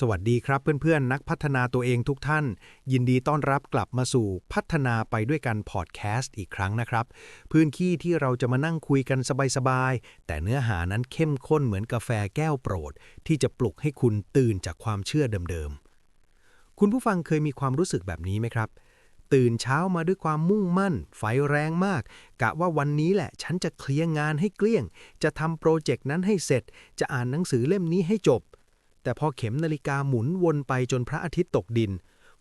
สวัสดีครับเพื่อนๆ นักพัฒนาตัวเองทุกท่าน ยินดีต้อนรับกลับมาสู่พัฒนาไปด้วยกันพอดแคสต์อีกครั้งนะครับ พื้นที่ที่เราจะมานั่งคุยกันสบายๆ แต่เนื้อหานั้นเข้มข้นเหมือนกาแฟแก้วโปรด ที่จะปลุกให้คุณตื่นจากความเชื่อเดิมๆ คุณผู้ฟังเคยมีความรู้สึกแบบนี้ไหมครับ ตื่นเช้ามาด้วยความมุ่งมั่น ไฟแรงมาก กะว่าวันนี้แหละ ฉันจะเคลียร์งานให้เกลี้ยง จะทำโปรเจกต์นั้นให้เสร็จ จะอ่านหนังสือเล่มนี้ให้จบ แต่พอเข็มนาฬิกาหมุนวนไปจนพระอาทิตย์ตกดิน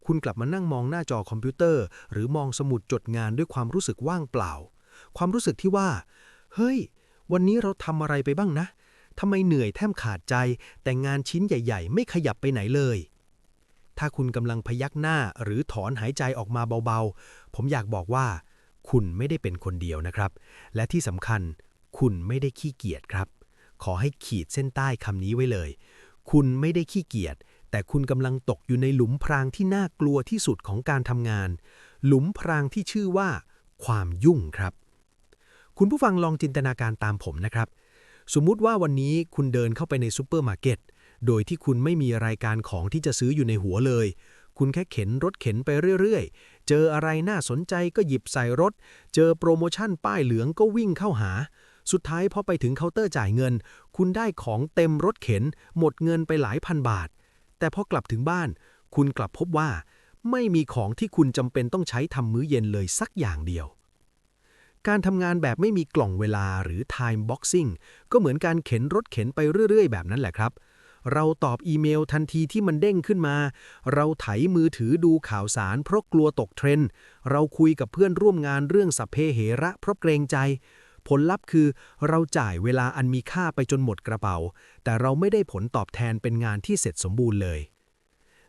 คุณกลับมานั่งมองหน้าจอคอมพิวเตอร์ หรือมองสมุดจดงานด้วยความรู้สึกว่างเปล่า ความรู้สึกที่ว่า เฮ้ย วันนี้เราทำอะไรไปบ้างนะทำไมเหนื่อยแทบขาดใจ แต่งานชิ้นใหญ่ ๆ ไม่ขยับไปไหนเลย ถ้าคุณกำลังพยักหน้าหรือถอนหายใจออกมาเบาๆ ผมอยากบอกว่า คุณไม่ได้เป็นคนเดียวนะครับ และที่สำคัญ คุณไม่ได้ขี้เกียจครับ ขอให้ขีดเส้นใต้คำนี้ไว้เลย คุณไม่ได้ขี้เกียจ แต่คุณกำลังตกอยู่ในหลุมพรางที่น่ากลัวที่สุดของการทำงาน หลุมพรางที่ชื่อว่า ความยุ่งครับ คุณผู้ฟังลองจินตนาการตามผมนะครับ สมมุติว่าวันนี้คุณเดินเข้าไปในซูเปอร์มาร์เก็ต โดยที่คุณไม่มีรายการของที่จะซื้ออยู่ในหัวเลย คุณแค่เข็นรถเข็นไปเรื่อยๆ เจออะไรน่าสนใจก็หยิบใส่รถ เจอโปรโมชั่นป้ายเหลืองก็วิ่งเข้าหา สุดท้ายพอไปถึงเคาน์เตอร์จ่ายเงิน คุณได้ของเต็มรถเข็น หมดเงินไปหลายพันบาท แต่พอกลับถึงบ้าน คุณกลับพบว่า ไม่มีของที่คุณจำเป็นต้องใช้ทำมื้อเย็นเลยสักอย่างเดียว การทำงานแบบไม่มีกล่องเวลาหรือ time boxing ก็เหมือนการเข็นรถเข็นไปเรื่อย ๆ แบบนั้นแหละครับเราตอบอีเมลทันทีที่มันเด้งขึ้นมา เราไถมือถือดูข่าวสารเพราะกลัวตกเทรนด์ เราคุยกับเพื่อนร่วมงานเรื่องสัพเพเหระเพราะเกรงใจ ผลลัพธ์คือ เราจ่ายเวลาอันมีค่าไปจนหมดกระเป๋า แต่เราไม่ได้ผลตอบแทนเป็นงานที่เสร็จสมบูรณ์เลย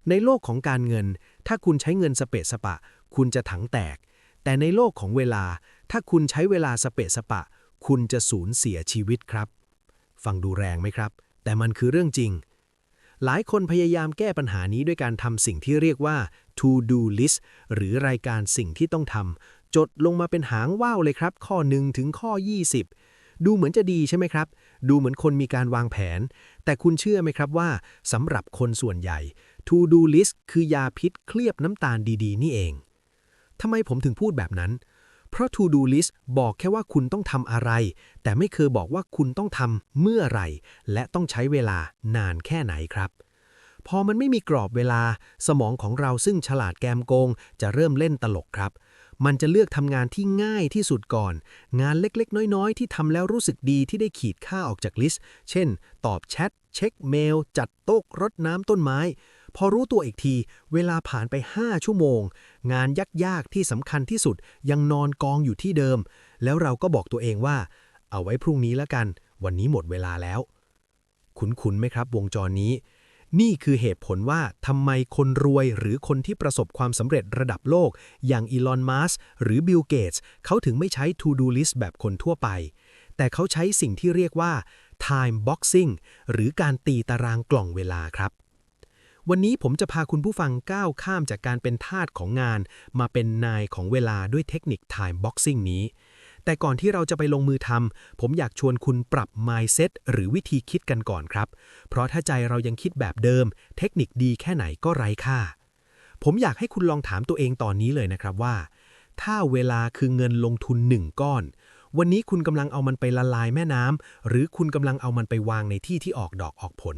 ในโลกของการเงิน ถ้าคุณใช้เงินสเปะสปะ คุณจะถังแตก แต่ในโลกของเวลา ถ้าคุณใช้เวลาสเปะสปะ คุณจะสูญเสียชีวิตครับ ฟังดูแรงไหมครับ แต่มันคือเรื่องจริง หลายคนพยายามแก้ปัญหานี้ด้วยการทำสิ่งที่เรียกว่า to do list หรือรายการสิ่งที่ต้องทำ จดลงมาเป็นหางว่าวเลยครับ ข้อ 1 ถึงข้อ 20 ดูเหมือนจะดีใช่ไหมครับ ดูเหมือนคนมีการวางแผน แต่คุณเชื่อไหมครับว่าสำหรับคนส่วนใหญ่ to do list คือยาพิษเคลือบน้ำตาลดีๆ นี่เองทำไมผมถึงพูดแบบนั้น เพราะ to do list บอกแค่ว่าคุณต้องทำอะไร แต่ไม่เคยบอกว่าคุณต้องทำเมื่อไหร่ และต้องใช้เวลานานแค่ไหนครับพอมันไม่มีกรอบเวลา สมองของเราซึ่งฉลาดแกมโกง จะเริ่มเล่นตลกครับ มันจะเลือกทำงานที่ง่ายที่สุดก่อน งานเล็กๆ น้อยๆ ที่ทำแล้วรู้สึกดีที่ได้ขีดค่าออกจากลิสต์ เช่น ตอบแชท เช็คเมล จัดโต๊ะรดน้ำต้นไม้ พอรู้ตัวอีกที เวลาผ่านไป 5 ชั่วโมง งานยากๆ ที่สำคัญที่สุดยังนอนกองอยู่ที่เดิม แล้วเราก็บอกตัวเองว่า เอาไว้พรุ่งนี้แล้วกัน วันนี้หมดเวลาแล้ว คุ้นๆไหมครับ วงจรนี้ นี่คือเหตุผลว่าทำไมคนรวยหรือคนที่ประสบความสำเร็จระดับโลก อย่างอีลอนมัสหรือบิลเกตส์เขาถึงไม่ใช้ to do list แบบคนทั่วไป แต่เขาใช้สิ่งที่เรียกว่า time boxing หรือการตีตารางกล่องเวลาครับ วันนี้ผมจะพาคุณผู้ฟังก้าวข้ามจากการเป็นทาสของงาน มาเป็นนายของเวลาด้วยเทคนิค time boxing นี้ แต่ก่อนที่เราจะไปลงมือทำผมอยากชวนคุณปรับ mindset หรือวิธีคิดกันก่อนครับ เพราะถ้าใจเรายังคิดแบบเดิม เทคนิคดีแค่ไหนก็ไร้ค่า ผมอยากให้คุณลองถามตัวเองตอนนี้เลยนะครับว่า ถ้าเวลาคือเงินลงทุนหนึ่งก้อนวันนี้คุณกำลังเอามันไปละลายแม่น้ำหรือคุณกำลังเอามันไปวางในที่ที่ออกดอกออกผล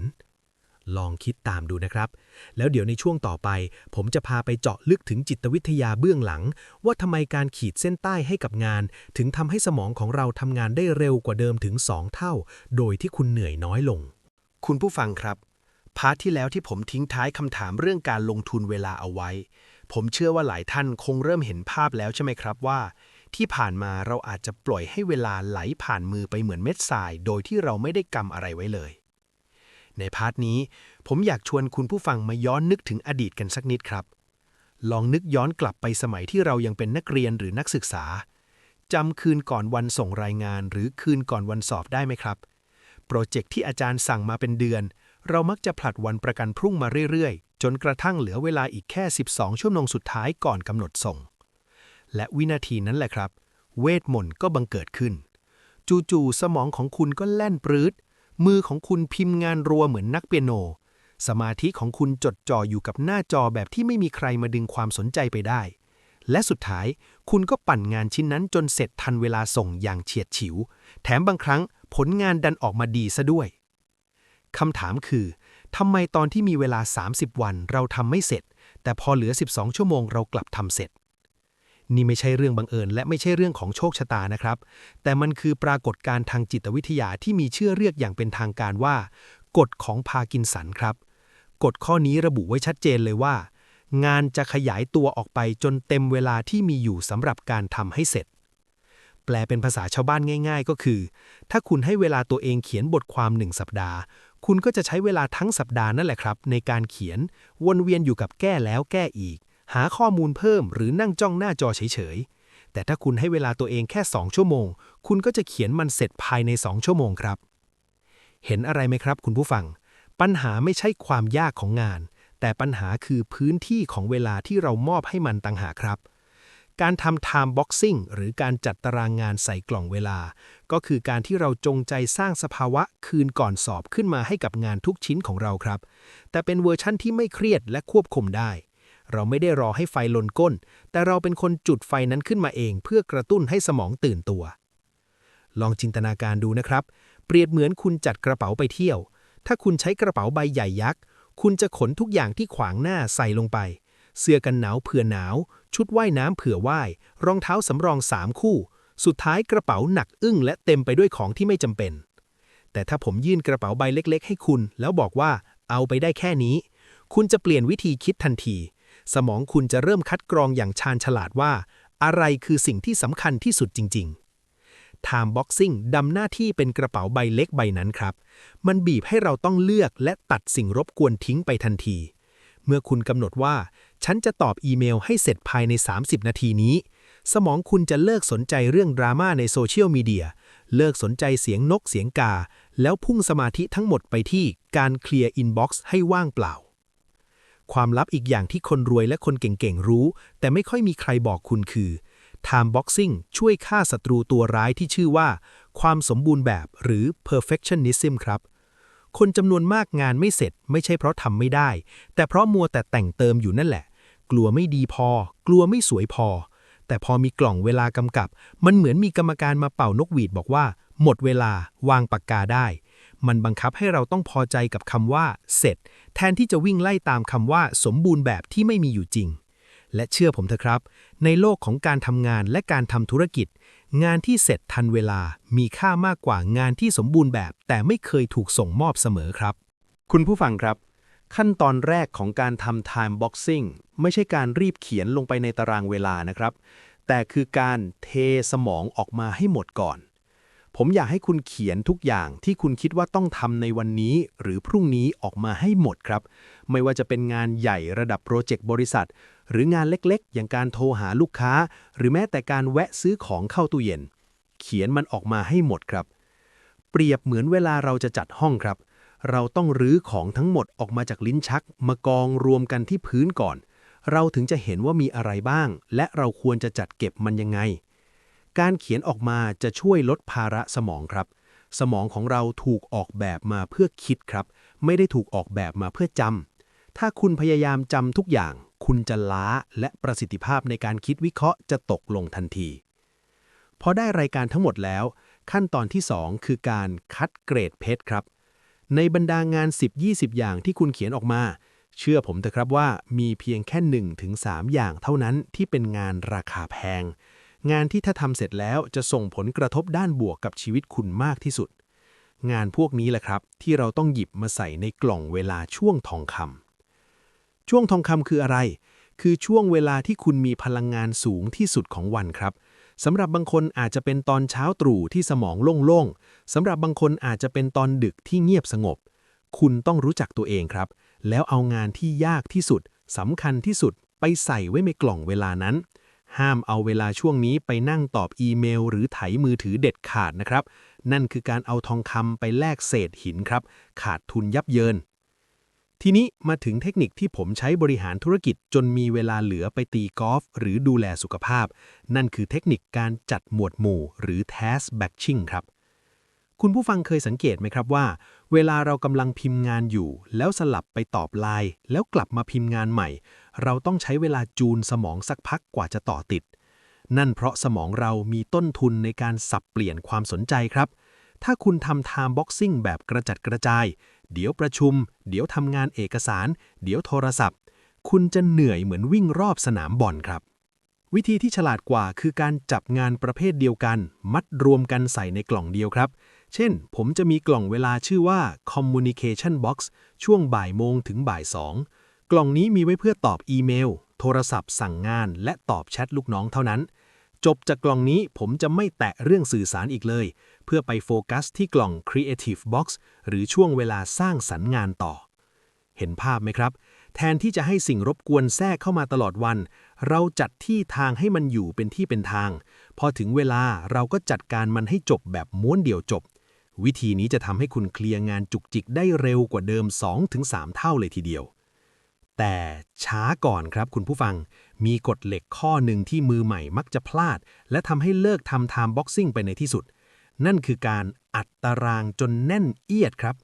ลองคิดตามดูนะครับ แล้วเดี๋ยวในช่วงต่อไป ผมจะพาไปเจาะลึกถึงจิตวิทยาเบื้องหลัง ว่าทำไมการขีดเส้นใต้ให้กับงาน ถึงทำให้สมองของเราทำงานได้เร็วกว่าเดิมถึง 2 เท่า โดยที่คุณเหนื่อยน้อยลง คุณผู้ฟังครับ พาร์ทที่แล้วที่ผมทิ้งท้ายคำถามเรื่องการลงทุนเวลาเอาไว้ ผมเชื่อว่าหลายท่านคงเริ่มเห็นภาพแล้วใช่ไหมครับว่าที่ผ่านมาเราอาจจะปล่อยให้เวลาไหลผ่านมือไปเหมือนเม็ดทราย โดยที่เราไม่ได้กำอะไรไว้เลย ในพาร์ทนี้ ผมอยากชวนคุณผู้ฟังมาย้อนนึกถึงอดีตกันสักนิดครับ ลองนึกย้อนกลับไปสมัยที่เรายังเป็นนักเรียนหรือนักศึกษาจำคืนก่อนวันส่งรายงานหรือคืนก่อนวันสอบได้ไหมครับ โปรเจกต์ที่อาจารย์สั่งมาเป็นเดือน เรามักจะผลัดวันประกันพรุ่งมาเรื่อยๆ จนกระทั่งเหลือเวลาอีกแค่ 12 ชั่วโมงสุดท้ายก่อนกำหนดส่ง และวินาทีนั้นแหละครับ เวทมนต์ก็บังเกิดขึ้น จู่ๆสมองของคุณก็แล่นปรื้ด มือของคุณพิมพ์งานรัวเหมือนนักเปียโน สมาธิของคุณจดจ่ออยู่กับหน้าจอแบบที่ไม่มีใครมาดึงความสนใจไปได้ และสุดท้ายคุณก็ปั่นงานชิ้นนั้นจนเสร็จทันเวลาส่งอย่างเฉียดฉิว แถมบางครั้งผลงานดันออกมาดีซะด้วยคำถามคือทำไมตอนที่มีเวลา 30 วันเราทำไม่เสร็จ แต่พอเหลือ 12 ชั่วโมงเรากลับทำเสร็จ นี่ไม่ใช่เรื่องบังเอิญ และไม่ใช่เรื่องของโชคชะตานะครับ แต่มันคือปรากฏการณ์ทางจิตวิทยาที่มีชื่อเรียกอย่างเป็นทางการว่า กฎของพากินสันครับ กฎข้อนี้ระบุไว้ชัดเจนเลยว่า งานจะขยายตัวออกไปจนเต็มเวลาที่มีอยู่สำหรับการทำให้เสร็จ แปลเป็นภาษาชาวบ้านง่าย ๆ ก็คือ ถ้าคุณให้เวลาตัวเองเขียนบทความหนึ่งสัปดาห์ คุณก็จะใช้เวลาทั้งสัปดาห์นั่นแหละครับ ในการเขียนวนเวียนอยู่กับแก้แล้วแก้อีก หาข้อมูลเพิ่มหรือนั่งจ้องหน้าจอเฉยๆ แต่ถ้าคุณให้เวลาตัวเองแค่ 2 ชั่วโมง คุณก็จะเขียนมันเสร็จภายใน 2 ชั่วโมงครับ เห็นอะไรไหมครับคุณผู้ฟัง ปัญหาไม่ใช่ความยากของงาน แต่ปัญหาคือพื้นที่ของเวลาที่เรามอบให้มันต่างหากครับการทำ time boxing หรือการจัดตารางงานใส่กล่องเวลา ก็คือการที่เราจงใจสร้างสภาวะคืนก่อนสอบขึ้นมาให้กับงานทุกชิ้นของเราครับ แต่เป็นเวอร์ชั่นที่ไม่เครียดและควบคุมได้ เราไม่ได้รอให้ไฟลนก้น แต่เราเป็นคนจุดไฟนั้นขึ้นมาเองเพื่อกระตุ้นให้สมองตื่นตัว ลองจินตนาการดูนะครับ เปรียบเหมือนคุณจัดกระเป๋าไปเที่ยว ถ้าคุณใช้กระเป๋าใบใหญ่ยักษ์ คุณจะขนทุกอย่างที่ขวางหน้าใส่ลงไป เสื้อกันหนาวเผื่อหนาว ชุดว่ายน้ำเผื่อว่าย รองเท้าสำรองสามคู่ สุดท้ายกระเป๋าหนักอึ้งและเต็มไปด้วยของที่ไม่จำเป็น แต่ถ้าผมยื่นกระเป๋าใบเล็ก ๆ ให้คุณ แล้วบอกว่าเอาไปได้แค่นี้ คุณจะเปลี่ยนวิธีคิดทันที สมองคุณจะเริ่มคัดกรองอย่างชาญฉลาดว่า อะไรคือสิ่งที่สำคัญที่สุดจริง ๆ Time Boxing ดำหน้าที่เป็นกระเป๋าใบเล็กใบนั้นครับ มันบีบให้เราต้องเลือกและตัดสิ่งรบกวนทิ้งไปทันที เมื่อคุณกำหนดว่า ฉันจะตอบอีเมลให้เสร็จภายใน 30 นาทีนี้ สมองคุณจะเลิกสนใจเรื่องดราม่าในโซเชียลมีเดียเลิกสนใจเสียงนกเสียงกา แล้วพุ่งสมาธิทั้งหมดไปที่การเคลียร์อินบ็อกซ์ให้ว่างเปล่า ความลับอีกอย่างที่คนรวยและคนเก่งๆรู้ แต่ไม่ค่อยมีใครบอกคุณคือ Time Boxing ช่วยฆ่าศัตรูตัวร้ายที่ชื่อว่า ความสมบูรณ์แบบหรือ perfectionism ครับ คนจำนวนมากงานไม่เสร็จ ไม่ใช่เพราะทำไม่ได้ แต่เพราะมัวแต่แต่งเติมอยู่นั่นแหละ กลัวไม่ดีพอ กลัวไม่สวยพอ แต่พอมีกล่องเวลากำกับ มันเหมือนมีกรรมการมาเป่านกหวีดบอกว่า หมดเวลาวางปากกาได้ มันบังคับให้เราต้องพอใจกับคำว่า เสร็จ แทนที่จะวิ่งไล่ตามคำว่า สมบูรณ์แบบที่ไม่มีอยู่จริง และเชื่อผมเถอะครับ ในโลกของการทำงานและการทำธุรกิจ งานที่เสร็จทันเวลามีค่ามากกว่างานที่สมบูรณ์แบบ แต่ไม่เคยถูกส่งมอบเสมอครับ คุณผู้ฟังครับ ขั้นตอนแรกของการทำ time boxing ไม่ใช่การรีบเขียนลงไปในตารางเวลานะครับ แต่คือการเทสมองออกมาให้หมดก่อน ผมอยากให้คุณเขียนทุกอย่างที่คุณคิดว่าต้องทำในวันนี้ หรือพรุ่งนี้ออกมาให้หมดครับ ไม่ว่าจะเป็นงานใหญ่ระดับโปรเจกต์บริษัท หรืองานเล็กๆ อย่างการโทรหาลูกค้า หรือแม้แต่การแวะซื้อของเข้าตู้เย็น เขียนมันออกมาให้หมดครับ เปรียบเหมือนเวลาเราจะจัดห้องครับ เราต้องรื้อของทั้งหมดออกมาจากลิ้นชัก มากองรวมกันที่พื้นก่อน เราถึงจะเห็นว่ามีอะไรบ้าง และเราควรจะจัดเก็บมันยังไง การเขียนออกมาจะช่วยลดภาระสมองครับ สมองของเราถูกออกแบบมาเพื่อคิดครับ ไม่ได้ถูกออกแบบมาเพื่อจำ ถ้าคุณพยายามจำทุกอย่าง คุณจะล้าและประสิทธิภาพในการคิดวิเคราะห์จะตกลงทันที พอได้รายการทั้งหมดแล้ว ขั้นตอนที่ 2 คือการคัดเกรดเพชรครับ ในบรรดางาน 10-20 อย่างที่คุณเขียนออกมา เชื่อผมเถอะครับว่ามีเพียงแค่1-3อย่างเท่านั้นที่เป็นงานราคาแพง งานที่ถ้าทำเสร็จแล้วจะส่งผลกระทบด้านบวกกับชีวิตคุณมากที่สุด งานพวกนี้แหละครับ ที่เราต้องหยิบมาใส่ในกล่องเวลาช่วงทองคำช่วงทองคำคืออะไร คือช่วงเวลาที่คุณมีพลังงานสูงที่สุดของวันครับสำหรับบางคนอาจจะเป็นตอนเช้าตรู่ที่สมองโล่งๆสำหรับบางคนอาจจะเป็นตอนดึกที่เงียบสงบ คุณต้องรู้จักตัวเองครับ แล้วเอางานที่ยากที่สุดสำคัญที่สุดไปใส่ไว้ในกล่องเวลานั้น ห้ามเอาเวลาช่วงนี้ไปนั่งตอบอีเมล หรือไถมือถือเด็ดขาดนะครับ นั่นคือการเอาทองคำไปแลกเศษหินครับ ขาดทุนยับเยิน ทีนี้มาถึงเทคนิคที่ผมใช้บริหารธุรกิจจนมีเวลาเหลือไปตีกอล์ฟหรือดูแลสุขภาพ นั่นคือเทคนิคการจัดหมวดหมู่ หรือ task batching ครับคุณผู้ฟังเคยสังเกตไหมครับว่า เวลาเรากำลังพิมพ์งานอยู่ แล้วสลับไปตอบไลน์แล้วกลับมาพิมพ์งานใหม่ เราต้องใช้เวลาจูนสมองสักพักกว่าจะต่อติด นั่นเพราะสมองเรามีต้นทุนในการสับเปลี่ยนความสนใจครับ ถ้าคุณทำ time boxing แบบกระจัดกระจาย เดี๋ยวประชุม เดี๋ยวทำงานเอกสาร เดี๋ยวโทรศัพท์ คุณจะเหนื่อยเหมือนวิ่งรอบสนามบอลครับ วิธีที่ฉลาดกว่าคือการจับงานประเภทเดียวกัน มัดรวมกันใส่ในกล่องเดียวครับเช่น ผมจะมีกล่องเวลาชื่อว่า communication box ช่วงบ่ายโมงถึงบ่ายสอง กล่องนี้มีไว้เพื่อตอบอีเมล โทรศัพท์สั่งงาน และตอบแชทลูกน้องเท่านั้น จบจากกล่องนี้ผมจะไม่แตะเรื่องสื่อสารอีกเลย เพื่อไปโฟกัสที่กล่อง Creative Box หรือช่วงเวลาสร้างสรรค์งานต่อ เห็นภาพไหมครับ แทนที่จะให้สิ่งรบกวนแทรกเข้ามาตลอดวัน เราจัดที่ทางให้มันอยู่เป็นที่เป็นทาง พอถึงเวลาเราก็จัดการมันให้จบแบบม้วนเดี่ยวจบ วิธีนี้จะทำให้คุณเคลียร์งานจุกจิกได้เร็วกว่าเดิม 2-3 เท่าเลยทีเดียว แต่ช้าก่อนครับคุณผู้ฟัง มีกฎเหล็กข้อหนึ่งที่มือใหม่มักจะพลาด และทำให้เลิกทำ time boxing ไปในที่สุด นั่นคือการอัดตารางจนแน่นเอียดครับ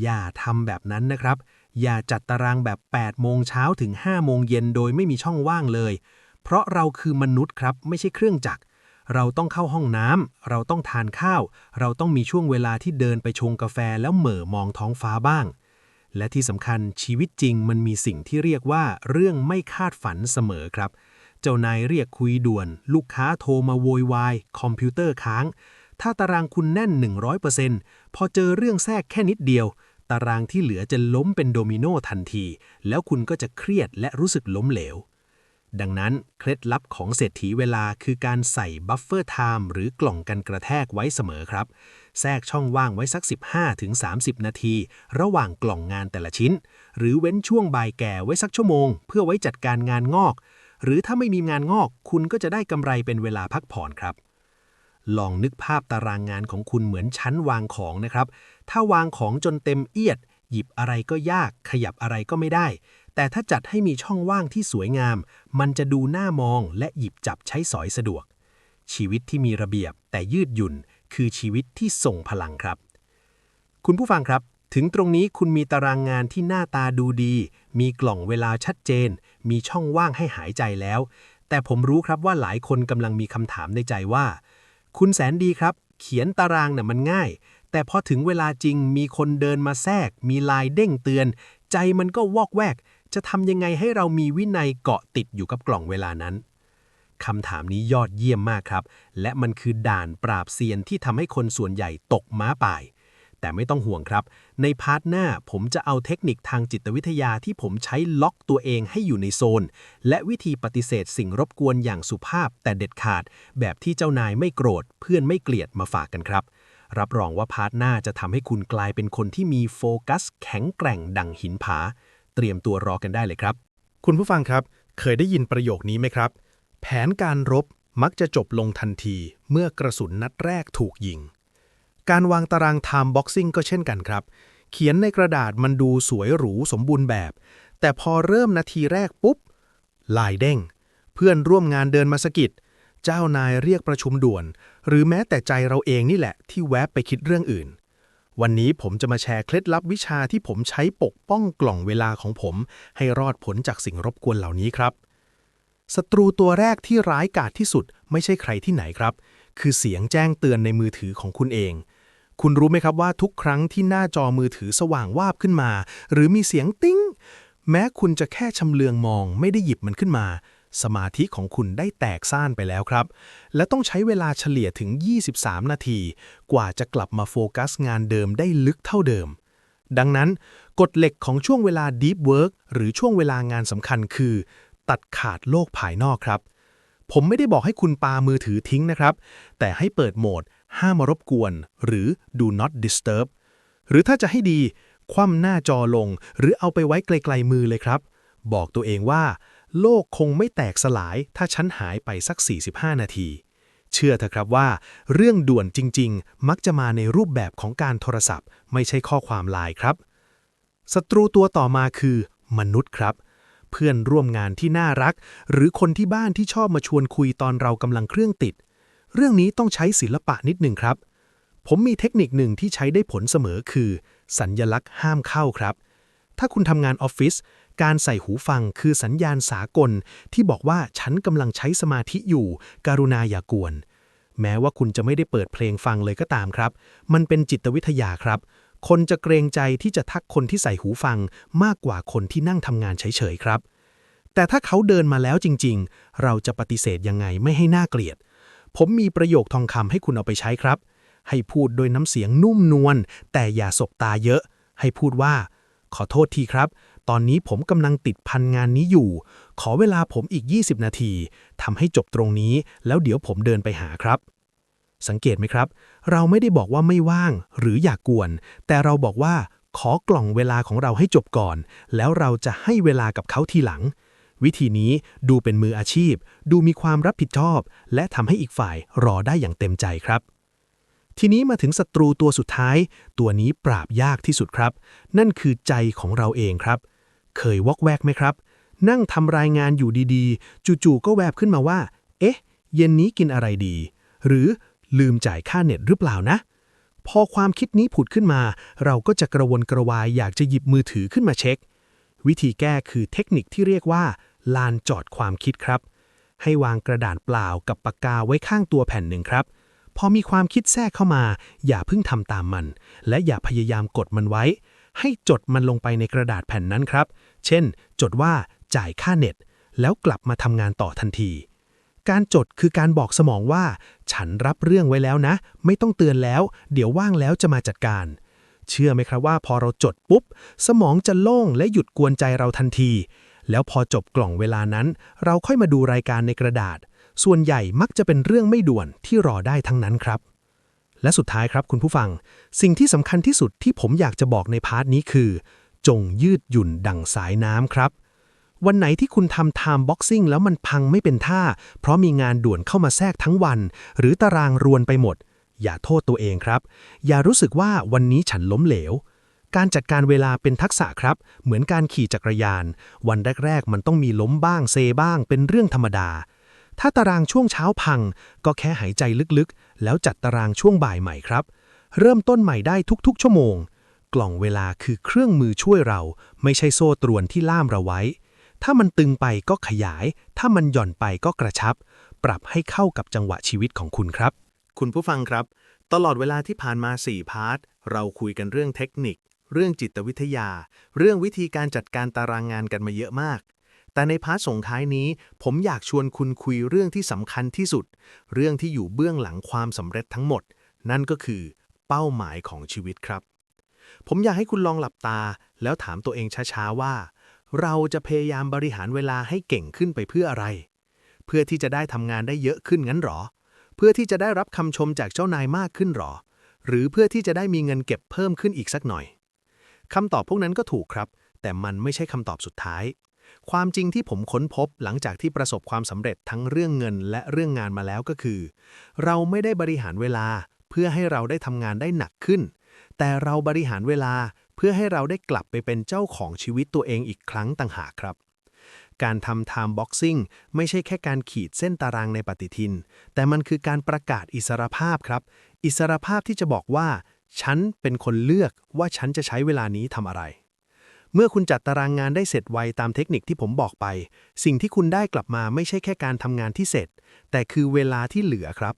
อย่าทำแบบนั้นนะครับ อย่าจัดตารางแบบ 8 โมงเช้าถึง 5 โมงเย็นโดยไม่มีช่องว่างเลย เพราะเราคือมนุษย์ครับ ไม่ใช่เครื่องจักรเราต้องเข้าห้องน้ำ เราต้องทานข้าว เราต้องมีช่วงเวลาที่เดินไปชงกาแฟแล้วเหม่อมองท้องฟ้าบ้าง และที่สำคัญชีวิตจริงมันมีสิ่งที่เรียกว่าเรื่องไม่คาดฝันเสมอครับ เจ้านายเรียกคุยด่วน ลูกค้าโทรมาโวยวายคอมพิวเตอร์ค้าง ถ้าตารางคุณแน่น 100%พอเจอเรื่องแทรกแค่นิดเดียว ตารางที่เหลือจะล้มเป็นโดมิโนทันที แล้วคุณก็จะเครียดและรู้สึกล้มเหลวดังนั้น เคล็ดลับของเศรษฐีเวลาคือการใส่บัฟเฟอร์ไทม์หรือกล่องกันกระแทกไว้เสมอครับ แทรกช่องว่างไว้สัก 15-30 นาที ระหว่างกล่องงานแต่ละชิ้น หรือเว้นช่วงบ่ายแก่ไว้สักชั่วโมง เพื่อไว้จัดการงานงอก หรือถ้าไม่มีงานงอกคุณก็จะได้กำไรเป็นเวลาพักผ่อนครับ ลองนึกภาพตารางงานของคุณเหมือนชั้นวางของนะครับ ถ้าวางของจนเต็มเอียด หยิบอะไรก็ยาก ขยับอะไรก็ไม่ได้ แต่ถ้าจัดให้มีช่องว่างที่สวยงาม มันจะดูน่ามองและหยิบจับใช้สอยสะดวกชีวิตที่มีระเบียบแต่ยืดหยุ่น คือชีวิตที่ส่งพลังครับ คุณผู้ฟังครับ ถึงตรงนี้คุณมีตารางงานที่หน้าตาดูดี มีกล่องเวลาชัดเจน มีช่องว่างให้หายใจแล้ว แต่ผมรู้ครับว่าหลายคนกำลังมีคำถามในใจว่า คุณแสนดีครับ เขียนตารางน่ะมันง่าย แต่พอถึงเวลาจริงมีคนเดินมาแทรก มีลายเด้งเตือน ใจมันก็วอกแวก จะทำยังไงให้เรามีวินัยเกาะติดอยู่กับกล่องเวลานั้น คำถามนี้ยอดเยี่ยมมากครับ และมันคือด่านปราบเซียนที่ทำให้คนส่วนใหญ่ตกม้าป่าย แต่ไม่ต้องห่วงครับ ในพาร์ทหน้าผมจะเอาเทคนิคทางจิตวิทยาที่ผมใช้ล็อกตัวเองให้อยู่ในโซน และวิธีปฏิเสธสิ่งรบกวนอย่างสุภาพแต่เด็ดขาด แบบที่เจ้านายไม่โกรธ เพื่อนไม่เกลียดมาฝากกันครับ รับรองว่าพาร์ทหน้าจะทำให้คุณกลายเป็นคนที่มีโฟกัส แข็งแกร่งดังหินผา เตรียมตัวรอกันได้เลยครับ คุณผู้ฟังครับ เคยได้ยินประโยคนี้ไหมครับ แผนการรบมักจะจบลงทันทีเมื่อกระสุนนัดแรกถูกยิง การวางตาราง time boxing ก็เช่นกันครับ เขียนในกระดาษมันดูสวยหรูสมบูรณ์แบบ แต่พอเริ่มนาทีแรกปุ๊บ ลายเด้ง เพื่อนร่วมงานเดินมาสกิดเจ้านายเรียกประชุมด่วน หรือแม้แต่ใจเราเองนี่แหละ ที่แวบไปคิดเรื่องอื่น วันนี้ผมจะมาแชร์เคล็ดลับวิชาที่ผมใช้ปกป้องกล่องเวลาของผม ให้รอดพ้นจากสิ่งรบกวนเหล่านี้ครับ ศัตรูตัวแรกที่ร้ายกาจที่สุดไม่ใช่ใครที่ไหนครับ คือเสียงแจ้งเตือนในมือถือของคุณเอง คุณรู้ไหมครับว่าทุกครั้งที่หน้าจอมือถือสว่างวาบขึ้นมา หรือมีเสียงติ้ง แม้คุณจะแค่ชำเลืองมองไม่ได้หยิบมันขึ้นมา สมาธิของคุณได้แตกซ่านไปแล้วครับ และต้องใช้เวลาเฉลี่ยถึง 23 นาที กว่าจะกลับมาโฟกัสงานเดิมได้ลึกเท่าเดิม ดังนั้นกฎเหล็กของช่วงเวลา Deep Work หรือช่วงเวลางานสำคัญคือ ตัดขาดโลกภายนอกครับ ผมไม่ได้บอกให้คุณปามือถือทิ้งนะครับ แต่ให้เปิดโหมด ห้ามมารบกวน หรือ do not disturb หรือถ้าจะให้ดี คว่ำหน้าจอลง หรือเอาไปไว้ไกลๆมือเลยครับ บอกตัวเองว่า โลกคงไม่แตกสลาย ถ้าฉันหายไปสัก 45 นาที เชื่อเถอะครับว่า เรื่องด่วนจริง ๆ มักจะมาในรูปแบบของการโทรศัพท์ ไม่ใช่ข้อความไลน์ครับศัตรูตัวต่อมาคือ มนุษย์ครับ เพื่อนร่วมงานที่น่ารัก หรือคนที่บ้านที่ชอบมาชวนคุยตอนเรากำลังเครื่องติด เรื่องนี้ต้องใช้ศิลปะนิดหนึ่งครับ ผมมีเทคนิคหนึ่งที่ใช้ได้ผลเสมอคือ สัญญลักษณ์ห้ามเข้าครับ ถ้าคุณทำงานออฟฟิศการใส่หูฟังคือสัญญาณสากล ที่บอกว่าฉันกำลังใช้สมาธิอยู่การุณาอย่ากวน แม้ว่าคุณจะไม่ได้เปิดเพลงฟังเลยก็ตามครับ มันเป็นจิตวิทยาครับ คนจะเกรงใจที่จะทักคนที่ใส่หูฟังมากกว่าคนที่นั่งทำงานเฉยๆครับ แต่ถ้าเขาเดินมาแล้วจริงๆ เราจะปฏิเสธยังไงไม่ให้หน่าเกลียด ผมมีประโยคทองคำให้คุณเอาไปใช้ครับ ให้พูดโดยน้ำเสียงนุ่มนวลแต่อย่าสบตาเยอะ ให้พูดว่า ขอโทษทีครับ ตอนนี้ผมกำลังติดพันงานนี้อยู่ ขอเวลาผมอีก 20 นาทีทำให้จบตรงนี้ แล้วเดี๋ยวผมเดินไปหาครับ สังเกตไหมครับ เราไม่ได้บอกว่าไม่ว่างหรืออยากกวน แต่เราบอกว่าขอกล่องเวลาของเราให้จบก่อน แล้วเราจะให้เวลากับเขาทีหลัง วิธีนี้ดูเป็นมืออาชีพ ดูมีความรับผิดชอบ และทำให้อีกฝ่ายรอได้อย่างเต็มใจครับ ทีนี้มาถึงศัตรูตัวสุดท้าย ตัวนี้ปราบยากที่สุดครับ นั่นคือใจของเราเองครับ เคยวอกแวกไหมครับ นั่งทำรายงานอยู่ดีๆ จู่ๆก็แวบขึ้นมาว่า เอ๊ะ เย็นนี้กินอะไรดี หรือ ลืมจ่ายค่าเน็ตหรือเปล่านะ พอความคิดนี้ผุดขึ้นมา เราก็จะกระวนกระวายอยากจะหยิบมือถือขึ้นมาเช็ค วิธีแก้คือเทคนิคที่เรียกว่า ลานจอดความคิดครับ ให้วางกระดาษเปล่ากับปากกาไว้ข้างตัวแผ่นหนึ่งครับ พอมีความคิดแทรกเข้ามา อย่าเพิ่งทำตามมัน และอย่าพยายามกดมันไว้ ให้จดมันลงไปในกระดาษแผ่นนั้นครับ เช่น จดว่าจ่ายค่าเน็ต แล้วกลับมาทำงานต่อทันที การจดคือการบอกสมองว่า ฉันรับเรื่องไว้แล้วนะ ไม่ต้องเตือนแล้ว เดี๋ยวว่างแล้วจะมาจัดการ เชื่อไหมครับว่าพอเราจดปุ๊บ สมองจะโล่งและหยุดกวนใจเราทันที แล้วพอจบกล่องเวลานั้น เราค่อยมาดูรายการในกระดาษ ส่วนใหญ่มักจะเป็นเรื่องไม่ด่วนที่รอได้ทั้งนั้นครับ และสุดท้ายครับคุณผู้ฟัง สิ่งที่สำคัญที่สุดที่ผมอยากจะบอกในพาร์ทนี้คือ จงยืดหยุ่นดั่งสายน้ำครับ วันไหนที่คุณทำไทม์บ็อกซิ่งแล้วมันพังไม่เป็นท่า เพราะมีงานด่วนเข้ามาแทรกทั้งวัน หรือตารางรวนไปหมด อย่าโทษตัวเองครับ อย่ารู้สึกว่าวันนี้ฉันล้มเหลว การจัดการเวลาเป็นทักษะครับ เหมือนการขี่จักรยาน วันแรก ๆ มันต้องมีล้มบ้างเซบ้าง เป็นเรื่องธรรมดา ถ้าตารางช่วงเช้าพัง ก็แค่หายใจลึกๆ แล้วจัดตารางช่วงบ่ายใหม่ครับ เริ่มต้นใหม่ได้ทุกๆ ชั่วโมง กล่องเวลาคือเครื่องมือช่วยเรา ไม่ใช่โซ่ตรวนที่ล่ามเราไว้ ถ้ามันตึงไปก็ขยาย ถ้ามันหย่อนไปก็กระชับ ปรับให้เข้ากับจังหวะชีวิตของคุณครับ คุณผู้ฟังครับ ตลอดเวลาที่ผ่านมา 4 พาร์ท เราคุยกันเรื่องเทคนิค เรื่องจิตวิทยา เรื่องวิธีการจัดการตารางงานกันมาเยอะมาก แต่ในพาร์ทส่งท้ายนี้ ผมอยากชวนคุณคุยเรื่องที่สำคัญที่สุด เรื่องที่อยู่เบื้องหลังความสำเร็จทั้งหมด นั่นก็คือ เป้าหมายของชีวิตครับ ผมอยากให้คุณลองหลับตา แล้วถามตัวเองช้าๆว่า เราจะพยายามบริหารเวลาให้เก่งขึ้นไปเพื่ออะไร เพื่อที่จะได้ทำงานได้เยอะขึ้นงั้นหรอ เพื่อที่จะได้รับคำชมจากเจ้านายมากขึ้นหรอ หรือเพื่อที่จะได้มีเงินเก็บเพิ่มขึ้นอีกสักหน่อยคำตอบพวกนั้นก็ถูกครับ แต่มันไม่ใช่คำตอบสุดท้าย ความจริงที่ผมค้นพบหลังจากที่ประสบความสำเร็จทั้งเรื่องเงินและเรื่องงานมาแล้วก็คือ เราไม่ได้บริหารเวลาเพื่อให้เราได้ทำงานได้หนักขึ้น แต่เราบริหารเวลา เพื่อให้เราได้กลับไปเป็นเจ้าของชีวิตตัวเองอีกครั้งต่างหากครับ การทำ time boxing ไม่ใช่แค่การขีดเส้นตารางในปฏิทิน แต่มันคือการประกาศอิสรภาพครับ อิสรภาพที่จะบอกว่า ฉันเป็นคนเลือกว่าฉันจะใช้เวลานี้ทำอะไร เมื่อคุณจัดตารางงานได้เสร็จไวตามเทคนิคที่ผมบอกไป สิ่งที่คุณได้กลับมาไม่ใช่แค่การทำงานที่เสร็จ แต่คือเวลาที่เหลือครับ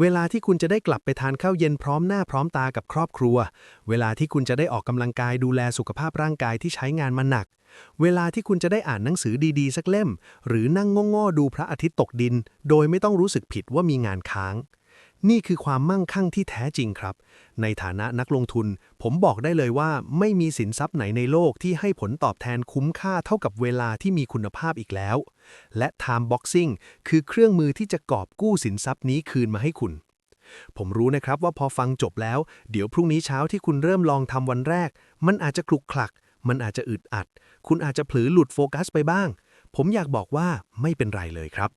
เวลาที่คุณจะได้กลับไปทานข้าวเย็นพร้อมหน้าพร้อมตากับครอบครัว เวลาที่คุณจะได้ออกกำลังกายดูแลสุขภาพร่างกายที่ใช้งานมาหนัก เวลาที่คุณจะได้อ่านหนังสือดีๆ สักเล่ม หรือนั่งง่ๆดูพระอาทิตย์ตกดิน โดยไม่ต้องรู้สึกผิดว่ามีงานค้าง นี่คือความมั่งคั่งที่แท้จริงครับ ในฐานะนักลงทุน ผมบอกได้เลยว่าไม่มีสินทรัพย์ไหนในโลกที่ให้ผลตอบแทนคุ้มค่าเท่ากับเวลาที่มีคุณภาพอีกแล้ว และ Time Boxing คือเครื่องมือที่จะกอบกู้สินทรัพย์นี้คืนมาให้คุณ ผมรู้นะครับว่าพอฟังจบแล้ว เดี๋ยวพรุ่งนี้เช้าที่คุณเริ่มลองทำวันแรก มันอาจจะคลุกคลัก มันอาจจะอึดอัด คุณอาจจะเผลอหลุดโฟกัสไปบ้าง ผมอยากบอกว่าไม่เป็นไรเลยครับ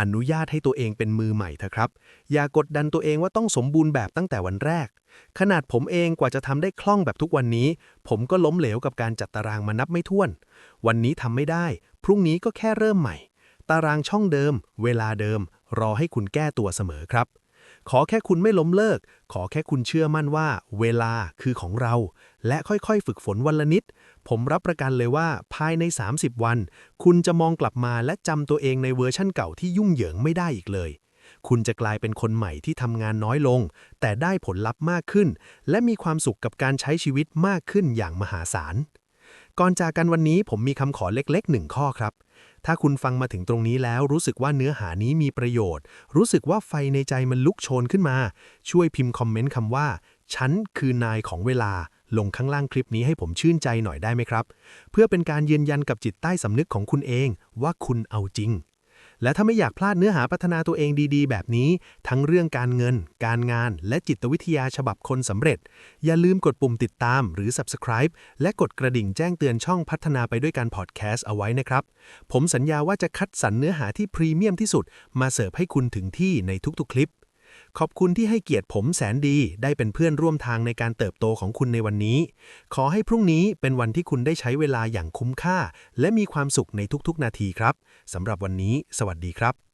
อนุญาตให้ตัวเองเป็นมือใหม่เถอะครับ อย่ากดดันตัวเองว่าต้องสมบูรณ์แบบตั้งแต่วันแรก ขนาดผมเองกว่าจะทำได้คล่องแบบทุกวันนี้ ผมก็ล้มเหลวกับการจัดตารางมานับไม่ถ้วน วันนี้ทำไม่ได้ พรุ่งนี้ก็แค่เริ่มใหม่ ตารางช่องเดิม เวลาเดิม รอให้คุณแก้ตัวเสมอครับ ขอแค่คุณไม่ล้มเลิก ขอแค่คุณเชื่อมั่นว่า เวลาคือของเรา และค่อยๆ ฝึกฝนวันละนิด ผมรับประกันเลยว่าภายใน 30 วัน คุณจะมองกลับมาและจำตัวเองในเวอร์ชั่นเก่าที่ยุ่งเหยิงไม่ได้อีกเลย คุณจะกลายเป็นคนใหม่ที่ทำงานน้อยลง แต่ได้ผลลัพธ์มากขึ้น และมีความสุขกับการใช้ชีวิตมากขึ้นอย่างมหาศาล ก่อนจากกันวันนี้ผมมีคำขอเล็กๆหนึ่งข้อครับ ถ้าคุณฟังมาถึงตรงนี้แล้วรู้สึกว่าเนื้อหานี้มีประโยชน์ รู้สึกว่าไฟในใจมันลุกโชนขึ้นมา ช่วยพิมพ์คอมเมนต์คำว่า ฉันคือนายของเวลา ลงข้างล่างคลิปนี้ให้ผมชื่นใจหน่อยได้ไหมครับ เพื่อเป็นการยืนยันกับจิตใต้สำนึกของคุณเองว่าคุณเอาจริง และถ้าไม่อยากพลาดเนื้อหาพัฒนาตัวเองดีๆ แบบนี้ ทั้งเรื่องการเงิน การงาน และจิตวิทยาฉบับคนสำเร็จ อย่าลืมกดปุ่มติดตามหรือ subscribe และกดกระดิ่งแจ้งเตือนช่องพัฒนาไปด้วยการพอดแคสต์เอาไว้นะครับ ผมสัญญาว่าจะคัดสรรเนื้อหาที่พรีเมียมที่สุด มาเสิร์ฟให้คุณถึงที่ในทุกๆ คลิป ขอบคุณที่ให้เกียรติผมแสนดีได้เป็นเพื่อนร่วมทางในการเติบโตของคุณในวันนี้ ขอให้พรุ่งนี้เป็นวันที่คุณได้ใช้เวลาอย่างคุ้มค่า และมีความสุขในทุกๆ นาทีครับสำหรับวันนี้ สวัสดีครับ